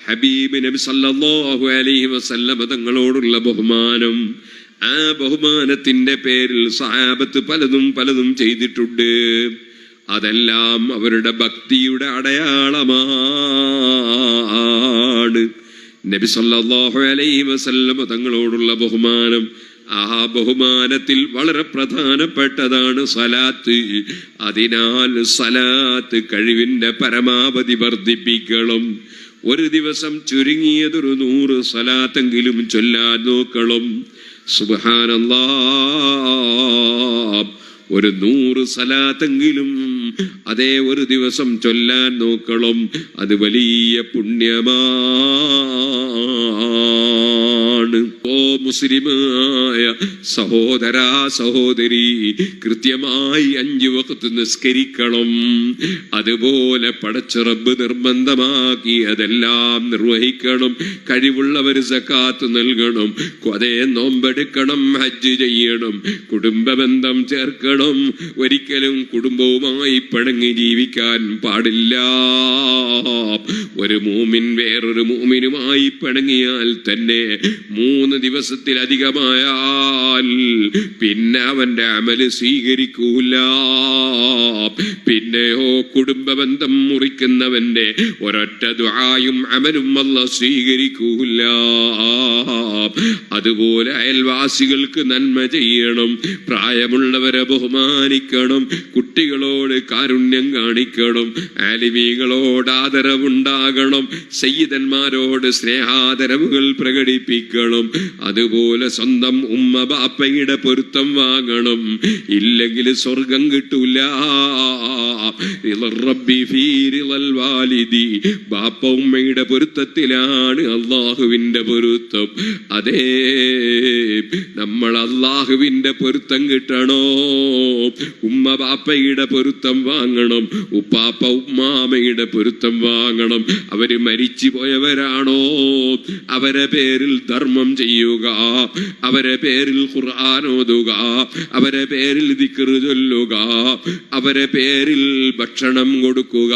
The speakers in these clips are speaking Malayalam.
ഹബീബ് നബി സല്ലല്ലാഹു അലൈഹി വസല്ലമ തങ്ങളോടുള്ള ബഹുമാനം. ആ ബഹുമാനത്തിന്റെ പേരിൽ സഹാബത്ത് പലതും പലതും ചെയ്തിട്ടുണ്ട്. അതെല്ലാം അവരുടെ ഭക്തിയുടെ അടയാളമാണ്. നബി സല്ലല്ലാഹു അലൈഹി വസല്ലമ തങ്ങളോടുള്ള ബഹുമാനം ആ ബഹുമാനത്തിൽ വളരെ പ്രധാനപ്പെട്ടതാണ് സലാത്ത്. അതിനാൽ സലാത്ത് കഴിവിന്റെ പരമാവധി വർദ്ധിപ്പിക്കണം. ഒരു ദിവസം ചുരുങ്ങിയതൊരു നൂറ് സലാത്തെങ്കിലും ചൊല്ലാൻ നോക്കണം. സുബാനല്ലാ ഒരു നൂറ് സലാത്തെങ്കിലും അതേ ഒരു ദിവസം ചൊല്ലാൻ നോക്കണം. അത് വലിയ പുണ്യമാണ് ഓ മുസ്ലിമായ സഹോദര സഹോദരി കൃത്യമായി അഞ്ചു വക്കത്ത് നിസ്കരിക്കണം. അതുപോലെ പടച്ചുറബ് നിർബന്ധമാക്കി അതെല്ലാം നിർവഹിക്കണം. കഴിവുള്ളവർ സക്കാത്ത് നൽകണം. അതേ നോമ്പെടുക്കണം ഹജ്ജ് ചെയ്യണം. കുടുംബ ബന്ധം ചേർക്കണം. ഒരിക്കലും കുടുംബവുമായി പിണങ്ങി ജീവിക്കാൻ പാടില്ല. ഒരു മൂമിൻ വേറൊരു മൂമിനുമായി പിണങ്ങിയാൽ തന്നെ മൂന്ന് ദിവസത്തിലധികമായാൽ പിന്നെ അവന്റെ അമൽ സ്വീകരിക്കൂല. പിന്നെയോ കുടുംബ ബന്ധം മുറിക്കുന്നവന്റെ ഒരൊറ്റ ദുആയും അമലും അല്ല സ്വീകരിക്കൂല. അതുപോലെ അയൽവാസികൾക്ക് നന്മ ചെയ്യണം പ്രായമുള്ളവരെ ബഹുമാനിക്കണം കുട്ടികളോട് കാരുണ്യം കാണിക്കണം ആലിമീകളോട് ആദരവുണ്ടാകണം സയ്യിദന്മാരോട് സ്നേഹാദരവുകൾ പ്രകടിപ്പിക്കണം. അതുപോലെ സ്വന്തം ഉമ്മ ബാപ്പയുടെ പൊരുത്തം വാങ്ങണം. ഇല്ലെങ്കിൽ സ്വർഗം കിട്ടൂല. ബാപ്പ ഉമ്മയുടെ പൊരുത്തത്തിലാണ് അള്ളാഹുവിന്റെ പൊരുത്തം. അതേ നമ്മൾ അള്ളാഹുവിന്റെ പൊരുത്തം കിട്ടണോ? ഉമ്മ ബാപ്പയുടെ പൊരുത്തം വാങ്ങണം. ഉപ്പാപ്പ ഉമ്മാമയുടെ പൊരുത്തം വാങ്ങണം. അവർ മരിച്ചു പോയവരാണോ അവരെ പേരിൽ ധർമ്മം ചെയ്യുക അവരെ പേരിൽ ഖുർആൻ ഓതുക. അവരെ പേരിൽ ദിക്ർ ചൊല്ലുക. അവരെ പേരിൽ ഭക്ഷണം കൊടുക്കുക.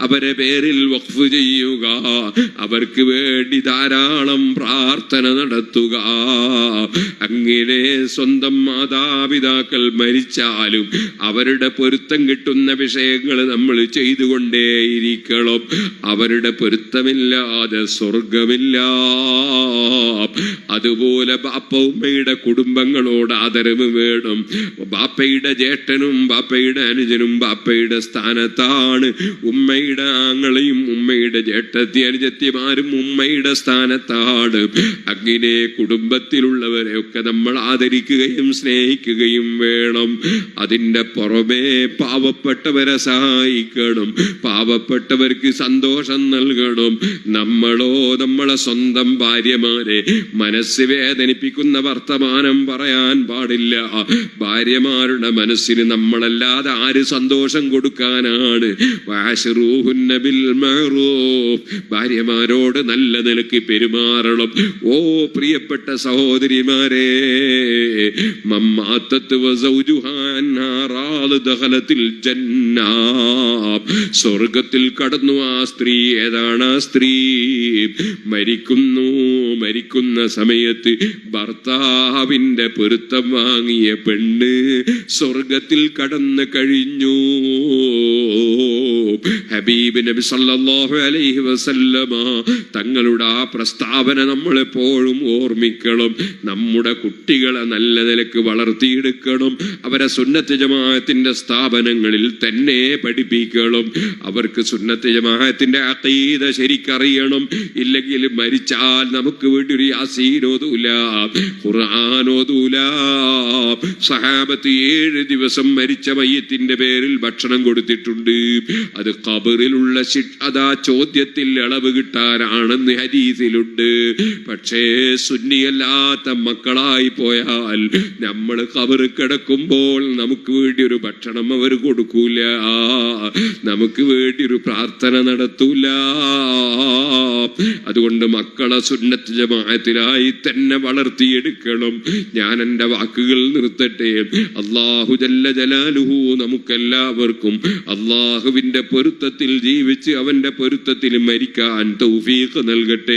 അവരെ പേരിൽ വഖഫ് ചെയ്യുക. അവർക്ക് വേണ്ടി ധാരാളം പ്രാർത്ഥന നടത്തുക. അങ്ങനെ സ്വന്തം മാതാപിതാക്കൾ മരിച്ചാലും അവരുടെ പൊരുത്തം കിട്ടുന്ന വിഷയങ്ങൾ നമ്മൾ ചെയ്തുകൊണ്ടേയിരിക്കണം. അവരുടെ പൊരുത്തമില്ലാതെ സ്വർഗമില്ല അതുപോലെ ബാപ്പ ബാപ്പയുടെ കുടുംബങ്ങളോട് ആദരവ് വേണം. ബാപ്പയുടെ ജേട്ടനും ബാപ്പയുടെ അനുജനും ബാപ്പയുടെ സ്ഥാനത്താണ്. ഉമ്മയുടെ ആങ്ങളെയും ഉമ്മയുടെ ജേട്ടത്തി അനുജത്തിമാരും ഉമ്മയുടെ സ്ഥാനത്താണ്. അങ്ങനെ കുടുംബത്തിലുള്ളവരെ ഒക്കെ നമ്മൾ ആദരിക്കുകയും സ്നേഹിക്കുകയും വേണം. അതിന്റെ പുറമേ പാവപ്പെട്ടവരെ സഹായിക്കണം. പാവപ്പെട്ടവർക്ക് സന്തോഷം നൽകണം. നമ്മളോ നമ്മളെ സ്വന്തം ഭാര്യമാരെ മനസ്സ് വേദനിപ്പിക്കുന്ന വർത്തമാനം പറയാൻ പാടില്ല. ഭാര്യമാരുടെ മനസ്സിന് നമ്മളല്ലാതെ ആര് സന്തോഷം കൊടുക്കാനാണ്. ഭാര്യമാരോട് നല്ല നിലയ്ക്ക് പെരുമാറണം. ഓ പ്രിയപ്പെട്ട സഹോദരിമാരെ. സ്വർഗത്തിൽ കടന്നു ആ സ്ത്രീ. ഏതാണ് ആ സ്ത്രീ? മരിക്കുന്നു. മരിക്കുന്ന സമയത്ത് ഭർത്താവിന്റെ പൊരുത്തം വാങ്ങിയ പെണ്ണ് സ്വർഗത്തിൽ കടന്നു കഴിഞ്ഞു. ഹബീബ് നബി സല്ലല്ലാഹു അലൈഹി വസല്ലമ തങ്ങളുടെ ആ പ്രസ്താവന നമ്മൾ എപ്പോഴും ഓർമ്മിക്കണം. നമ്മുടെ കുട്ടികളെ നല്ല നിലയ്ക്ക് വളർത്തിയെടുക്കണം. അവരെ സുന്നത്ത് ജമാഅത്തിന്റെ സ്ഥാപനങ്ങളിൽ തന്നെ പഠിപ്പിക്കണം. അവർക്ക് സുന്നത്ത് ജമാഅത്തിന്റെ അഖീദ ശരിക്കറിയണം. ഇല്ലെങ്കിൽ മരിച്ചാൽ നമുക്ക് വേണ്ടി ഒരു യാസീനോതൂല ഖുർആാനോതൂല സഹാബത്ത് ഏഴ് ദിവസം മരിച്ച മയ്യത്തിന്റെ പേരിൽ ഭക്ഷണം കൊടുത്തിട്ടുണ്ട്. അത് ഖബറിലുള്ള ശിക്ഷ അതാ ചോദ്യത്തിൽ ഇളവ് കിട്ടാനാണെന്ന് ഹരീസിലുണ്ട് പക്ഷേ സുന്നിയല്ലാത്ത മക്കളായി പോയാൽ നമ്മൾ കബർ കിടക്കുമ്പോൾ നമുക്ക് വേണ്ടി ഒരു ഭക്ഷണം അവർ കൊടുക്കൂല. നമുക്ക് വേണ്ടി ഒരു പ്രാർത്ഥന നടത്തൂല. അതുകൊണ്ട് മക്കളെ സുന്നത്ത് ജമാഅത്തിലായി തന്നെ വളർത്തിയെടുക്കണം. ഞാൻ എന്റെ വാക്കുകൾ നിർത്തട്ടെ. അള്ളാഹു ജല്ല ജലാലുഹു നമുക്കെല്ലാവർക്കും അള്ളാഹുവിന്റെ പൊരുത്തത്തിൽ ജീവിച്ച് അവന്റെ പൊരുത്തത്തിൽ മരിക്കാൻ തൗഫീഖ് നൽകട്ടെ.